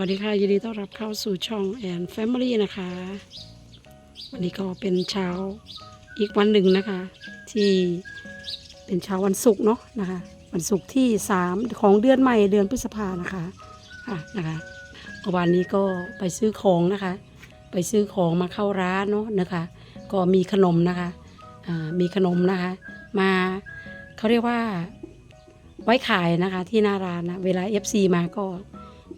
วัสดีค่ะ ยินดีต้อนรับเข้าสู่ช่องแอนแฟมิลี่นะคะ วันนี้ก็เป็นเช้าอีกวันหนึ่งนะคะ ที่เป็นเช้าวันศุกร์เนาะนะคะ วันศุกร์ที่3ของเดือนใหม่เดือนพฤษภานะคะค่ะนะคะเมื่อวานนี้ก็ไปซื้อของนะคะ ไปซื้อของมาเข้าร้านเนาะนะคะ ก็มีขนมนะคะอ่ามีขนมนะคะ มาเขาเรียกว่าไว้ขายนะคะที่หน้าร้านนะเวลา FC มาก็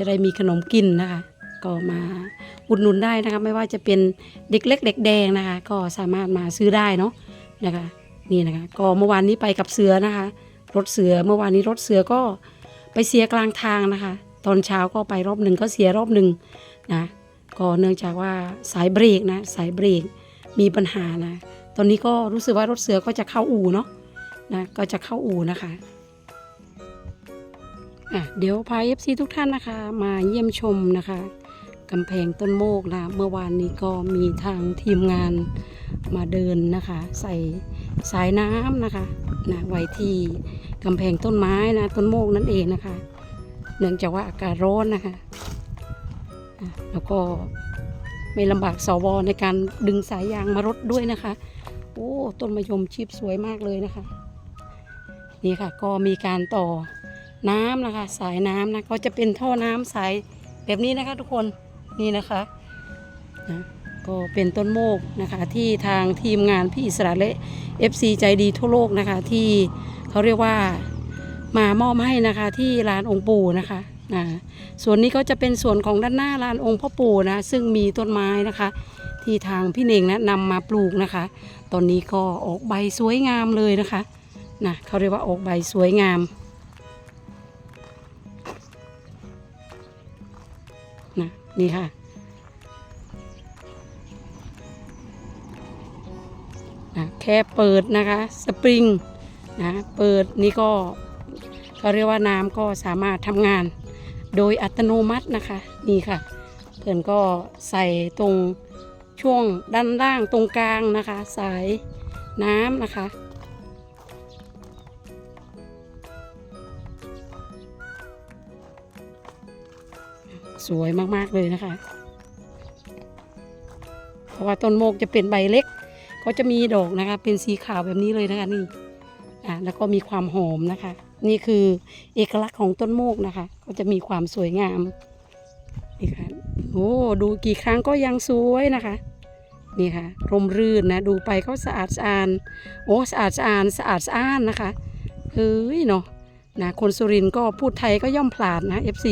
จะได้มีขนมกินนะคะ ก็มาอุดหนุนได้นะคะ ไม่ว่าจะเป็นเด็กเล็กเด็กแดงนะคะ ก็สามารถมาซื้อได้เนาะนะคะนี่นะคะ ก็เมื่อวานนี้ไปกับเสือนะคะ รถเสือเมื่อวานนี้รถเสือก็ไปเสียกลางทางนะคะ ตอนเช้าก็ไปรอบหนึ่งก็เสียรอบหนึ่งนะก็เนื่องจากว่าสายเบรกนะสายเบรกมีปัญหานะ ตอนนี้ก็รู้สึกว่ารถเสือก็จะเข้าอู่เนาะนะก็จะเข้าอู่นะคะ อะเดี๋ยวพาเอฟซีทุกท่านนะคะ มาเยี่ยมชมนะคะกำแพงต้นโมกนะเมื่อวานนี้ก็มีทางทีมงานมาเดินนะคะ ใส่สายน้ำนะคะนะไว้ที่กำแพงต้นไม้นะต้นโมกนั่นเองนะคะ เนื่องจากว่าอากาศร้อนนะคะะแล้วก็ไม่ลำบากสวในการดึงสายยางมารดด้วยนะคะ โอ้ต้นมะยมชีพสวยมากเลยนะคะ นี่ค่ะก็มีการต่อ น้ำนะคะ สายน้ำนะก็จะเป็นท่อน้ำสายแบบนี้นะคะ ทุกคนนี่นะคะนะก็เป็นต้นโมกนะคะ ที่ทางทีมงานพี่อิสระและ FC ใจดีทั่วโลกนะคะ ที่เขาเรียกว่ามามอบให้นะคะที่ลานองค์ปู่นะคะนะส่วนนี้ก็จะเป็นส่วนของด้านหน้าลานองค์พ่อปู่นะซึ่งมีต้นไม้นะคะ ที่ทางพี่เน่งนะนำมาปลูกนะคะ ตอนนี้ก็ออกใบสวยงามเลยนะคะนะเขาเรียกว่าออกใบสวยงาม นี่ค่ะ แค่เปิดนะคะ สปริงนะเปิดนี่ก็เขาเรียกว่าน้ำก็สามารถทำงาน โดยอัตโนมัตินะคะ นี่ค่ะ เพื่อนก็ใส่ตรงช่วงด้านล่างตรงกลางนะคะ สายน้ำนะคะ สวยมากๆเลยนะคะ เพราะว่าต้นโมกจะเป็นใบเล็ก ก็จะมีดอกนะคะ เป็นสีขาวแบบนี้เลยนะคะนี่อะแล้วก็มีความหอมนะคะ นี่คือเอกลักษณ์ของต้นโมกนะคะ ก็จะมีความสวยงามนี่ค่ะโอ้ดูกี่ครั้งก็ยังสวยนะคะนี่ค่ะร่มรื่นนะดูไปก็สะอาดสะอานโอ้สะอาดสะอานสะอาดสะอ้านนะคะเฮ้ยเนาะนะคนสุรินทร์ก็พูดไทยก็ย่อมผลาดนะ FC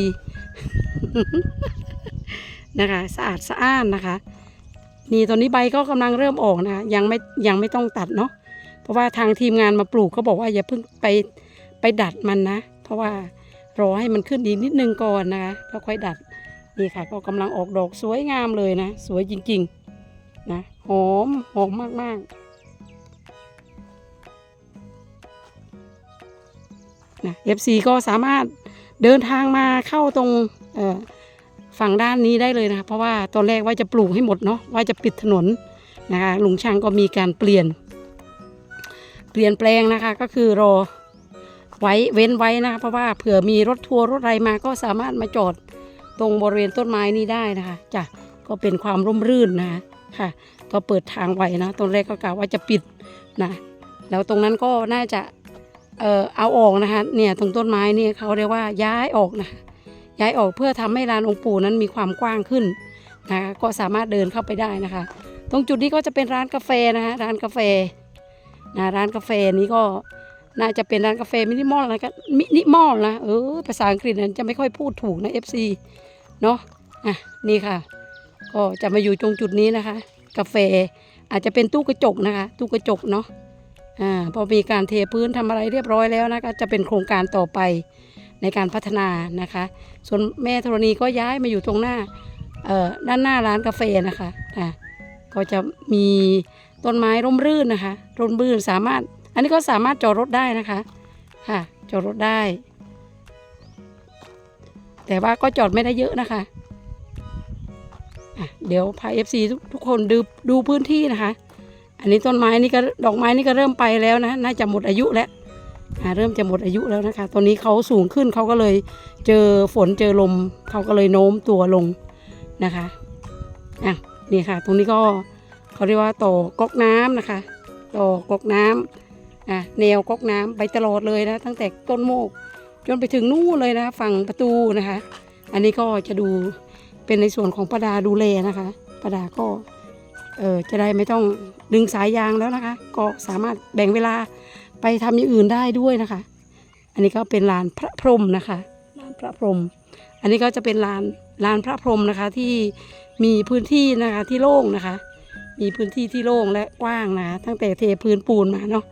นะคะสะอาดสะอ้านนะคะ นี่ตอนนี้ใบก็กำลังเริ่มออกนะคะยังไม่ยังไม่ต้องตัดเนาะเพราะว่าทางทีมงานมาปลูกเขาบอกว่าอย่าเพิ่งไปไปดัดมันนะ เพราะว่ารอให้มันขึ้นดีนิดนึงก่อนนะคะแล้วค่อยดัดนี่ค่ะ ก็กำลังออกดอกสวยงามเลยนะ สวยจริงๆนะหอมหอมมากๆนะ FC ก็สามารถ เดินทางมาเข้าตรงฝั่งด้านนี้ได้เลยนะคะเพราะว่าตอนแรกว่าจะปลูกให้หมดเนาะว่าจะปิดถนนนะคะลุงช่างก็มีการเปลี่ยน เปลี่ยนแปลงนะคะก็คือรอไว้เว้นไว้นะคะเพราะว่าเผื่อมีรถทัวร์รถอะไรมาก็สามารถมาจอดตรงบริเวณต้นไม้นี้ได้นะคะจ้ะก็เป็นความร่มรื่นนะคะค่ะก็เปิดทางไว้นะตอนแรกก็กะว่าจะปิดนะแล้วตรงนั้นก็น่าจะ เอ่อเอาออกนะคะเนี่ยตรงต้นไม้เนี่ยเขาเรียกว่าย้ายออกนะย้ายออกเพื่อทำให้ลานองค์ปู่นั้นมีความกว้างขึ้นนะคะก็สามารถเดินเข้าไปได้นะคะ ตรงจุดนี้ก็จะเป็นร้านกาแฟนะคะร้านกาแฟนะร้านกาแฟนี้ก็น่าจะเป็นร้านกาแฟมินิมอลนะก็มินิมอลนะเออภาษาอังกฤษนั้นจะไม่ค่อยพูดถูกนะ FC เนาะอะนี่ค่ะ ก็จะมาอยู่ตรงจุดนี้นะคะ กาแฟอาจจะเป็นตู้กระจกนะคะ ตู้กระจกเนาะ อ่าพอมีการเทพื้นทำอะไรเรียบร้อยแล้วนะคะจะเป็นโครงการต่อไปในการพัฒนานะคะ ส่วนแม่ธรณีก็ย้ายมาอยู่ตรงหน้าเอ่อด้านหน้าร้านกาแฟนะคะอะก็จะมีต้นไม้ร่มรื่นนะคะร่มรื่นสามารถ อันนี้ก็สามารถจอดรถได้นะคะค่ะจอดรถได้ แต่ว่าก็จอดไม่ได้เยอะนะคะะเดี๋ยวพาเอฟซีทุกคนดูดูพื้นที่นะคะ อันนี้ต้นไม้นี่ก็ดอกไม้นี่ก็เริ่มไปแล้วนะน่าจะหมดอายุแล้วอ่าเริ่มจะหมดอายุแล้วนะคะตอนนี้เขาสูงขึ้นเขาก็เลยเจอฝนเจอลมเขาก็เลยโน้มตัวลงนะคะอะนี่ค่ะ ตรงนี้ก็เขาเรียกว่าต่อก๊อกน้ำนะคะ ต่อก๊อกน้ำอะแนวก๊อกน้ำไปตลอดเลยนะ ตั้งแต่ต้นโมกจนไปถึงนู่นเลยนะฝั่งประตูนะคะ อันนี้ก็จะดูเป็นในส่วนของประดาดูแลนะคะประดาก็ เออจะได้ไม่ต้องดึงสายยางแล้วนะคะ ก็สามารถแบ่งเวลาไปทำอย่างอื่นได้ด้วยนะคะ อันนี้ก็เป็นลานพระพรหมนะคะลานพระพรหมอันนี้ก็จะเป็นลานลานพระพรหมนะคะที่มีพื้นที่นะคะที่โล่งนะคะ มีพื้นที่ที่โล่งและกว้างนะตั้งแต่เทพื้นปูนมาเนาะ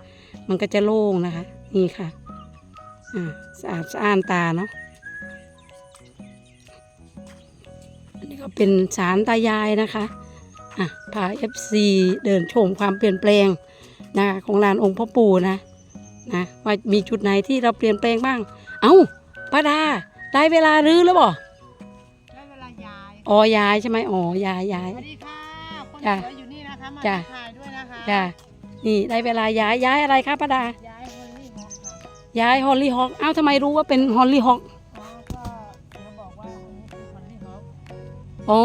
มันก็จะโล่งนะคะ นี่ค่ะอ่าสะอาดสะอ้านตาเนาะอันนี้ก็เป็นศาลตายายนะคะ อะพาเอฟซีเดินชมความเปลี่ยนแปลงนะคะของลานองค์พ่อปู่นะนะว่ามีจุดไหนที่เราเปลี่ยนแปลงบ้าง เอ้าป้าดาได้เวลารื้อแล้วบ่ได้เวลายายอ๋อยายใช่ไหมอ๋อยายยาย สวัสดีค่ะคนจ้ะสวยอยู่นี่นะคะมาจ้ะทักทายด้วยนะคะจ้ะนี่ได้เวลาย้ายย้ายอะไรครับป้าดา ยายฮอลลี่ฮอกค่ะย้ายฮอลลี่ฮอกเอ้าทำไมรู้ว่าเป็นฮอลลี่ฮอกอ๋อก็ อ๋อ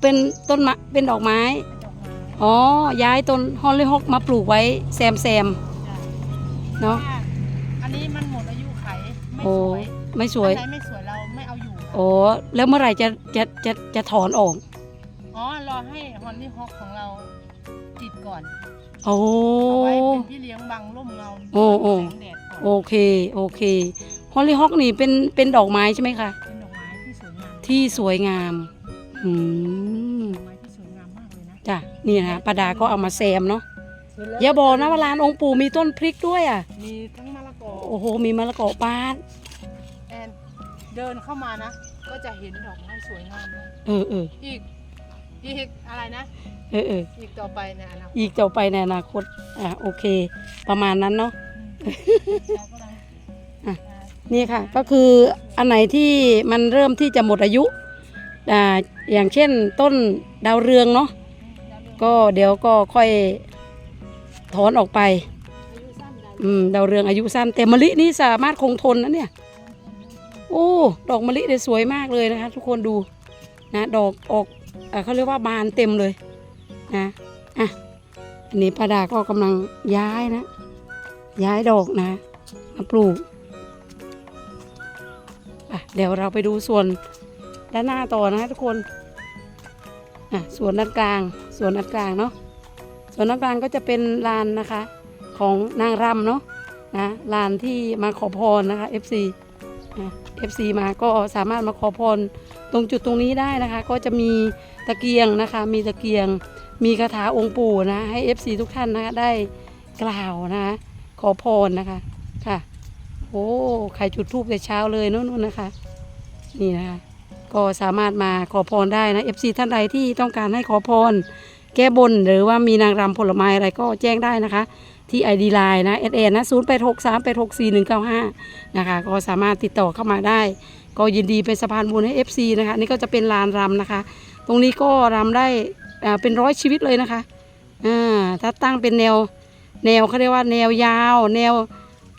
เป็นต้นมะเป็นดอกไม้เป็นดอกไม้ อ๋อ ย้ายต้นฮอลลี่ฮอกมาปลูกไว้แซมแซมจ้ะเนาะว่าอันนี้มันหมดอายุไขไม่โอ้สวยไม่สวยอันไหนไม่สวยเราไม่เอาอยู่ค่ะโอ้แล้วเมื่อไหร่จะจะจะจะถอนออก อ๋อ รอให้ฮอลลี่ฮอกของเราติดก่อนโอ้เอาไว้เป็นพี่เลี้ยงบังร่มเงาโอ้โอ้แสงแดดก่อนโอเค โอเค ฮอลลี่ฮอกนี่เป็นเป็นดอกไม้ใช่ไหมคะเป็นดอกไม้ ที่สวยงามที่สวยงาม อืมดอกไม้ที่สวยงามมากเลยนะจ้ะนี่นะคะป้าดาก็เอามาแซมเนาะอย่าบอกนะว่าร้านองค์ปู่มีต้นพริกด้วยอะ มีทั้งมะละกอโอ้โห มีมะละกอปาดแอนเดินเข้ามานะ ก็จะเห็นดอกไม้สวยงามเลยเออเอออีก อีกอะไรนะ เออเอออีกต่อไปในอนาคตอีกต่อไปในอนาคต อะโอเค ประมาณนั้นเนาะ เราก็ได้อะ นี่ค่ะก็คืออันไหนที่มันเริ่มที่จะหมดอายุอ่าอย่างเช่นต้นดาวเรืองเนาะก็เดี๋ยวก็ค่อยถอนออกไปอืมดาวเรืองอายุสั้นแต่มะลินี่สามารถคงทนนะเนี่ยโอ้ดอกมะลิเนี่ยสวยมากเลยนะคะ ทุกคนดูนะดอกออกเอ่อเขาเรียกว่าบานเต็มเลยนะอะอันนี้ป้าดาก็กำลังย้ายนะ ย้ายดอกนะมาปลูก อะเดี๋ยวเราไปดูส่วนด้านหน้าต่อนะทุกคนอะส่วนด้านกลางส่วนด้านกลางเนาะส่วนด้านกลางก็จะเป็นลานนะคะ ของนางรำเนาะนะลานที่มาขอพรนะคะ FC อะ FC มาก็สามารถมาขอพรตรงจุดตรงนี้ได้นะคะ ก็จะมีตะเกียงนะคะ มีตะเกียง มีคาถาองค์ปู่นะให้ FC ทุกท่านนะคะได้กล่าวนะคะขอพรนะคะค่ะ โอ้ใครจุดธูปแต่เช้าเลยนู่นนะคะ นี่นะคะก็สามารถมาขอพรได้นะ FC ท่านใดที่ต้องการให้ขอพร แก้บนหรือว่ามีนางรำผลไม้อะไรก็แจ้งได้นะคะ ที่ ID Line นะ s อนะ0 8 6 3 8 6 4 1 9 5นะคะก็สามารถติดต่อเข้ามาได้ ก็ยินดีเป็นสะพานบุญให้ FC นะคะนี่ก็จะเป็นลานรำนะคะ ตรงนี้ก็รำได้เป็นร้อยชีวิตเลยนะคะอ่าถ้าตั้งเป็นแนวแนวเขาเรียกว่าแนวยาว แนว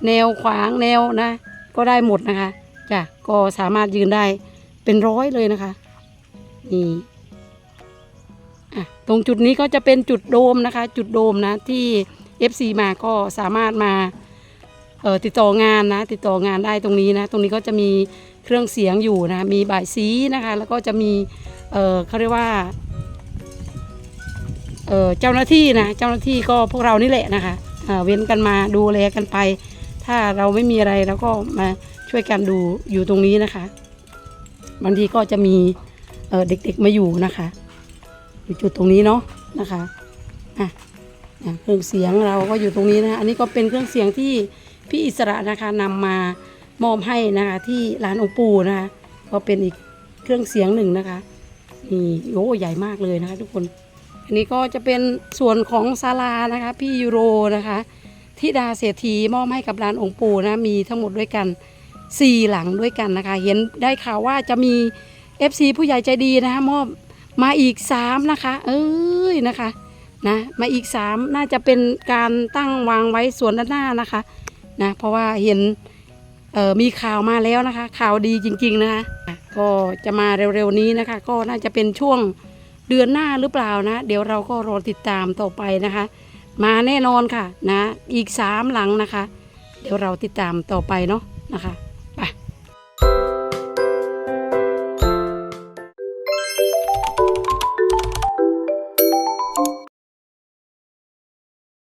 แนวขวางแนวนะ ก็ได้หมดนะคะจ้ะก็สามารถยืนได้เป็นร้อยเลยนะคะนี่อะตรงจุดนี้ก็จะเป็นจุดโดมนะคะ จุดโดมนะที่ FC มาก็สามารถมาเออติดต่องานนะ ติดต่องานได้ตรงนี้นะ ตรงนี้ก็จะมีเครื่องเสียงอยู่นะ มีบ่ายสีนะคะ แล้วก็จะมีเออเขาเรียกว่าเออเจ้าหน้าที่นะ เจ้าหน้าที่ก็พวกเรานี่แหละนะคะอ่าเว้นกันมาดูแลกันไป ถ้าเราไม่มีอะไรเราก็มาช่วยกันดูอยู่ตรงนี้นะคะ บางทีก็จะมีเเด็กๆมาอยู่นะคะ อยู่จุดตรงนี้เนาะนะคะอะเครื่องเสียงเราก็อยู่ตรงนี้นะคะอันนี้ก็เป็นเครื่องเสียงที่พี่อิสระนะคะนำมามอบให้นะคะที่ร้านองปูนะคะก็เป็นอีกเครื่องเสียงหนึ่งนะคะนี่โอ้ใหญ่มากเลยนะคะ ทุกคน อันนี้ก็จะเป็นส่วนของศาลานะคะ พี่ยูโรนะคะ ทิดาเศรษฐีมอบให้กับลานองค์ปู่นะมีทั้งหมดด้วยกัน 4 หลังด้วยกันนะคะ เห็นได้ข่าวว่าจะมี FC ผู้ใหญ่ใจดีนะคะมอบมาอีก 3 นะคะ เอ้ยนะคะนะมาอีก 3 น่าจะเป็นการตั้งวางไว้ส่วนด้านหน้านะคะนะเพราะว่าเห็นมีข่าวมาแล้วนะคะ ข่าวดีจริง ๆนะคะก็จะมาเร็วๆนี้นะคะ ก็น่าจะเป็นช่วงเดือนหน้าหรือเปล่านะ เดี๋ยวเราก็รอติดตามต่อไปนะคะ มาแน่นอนค่ะนะ อีกสามหลังนะคะ เดี๋ยวเราติดตามต่อไปเนาะนะคะ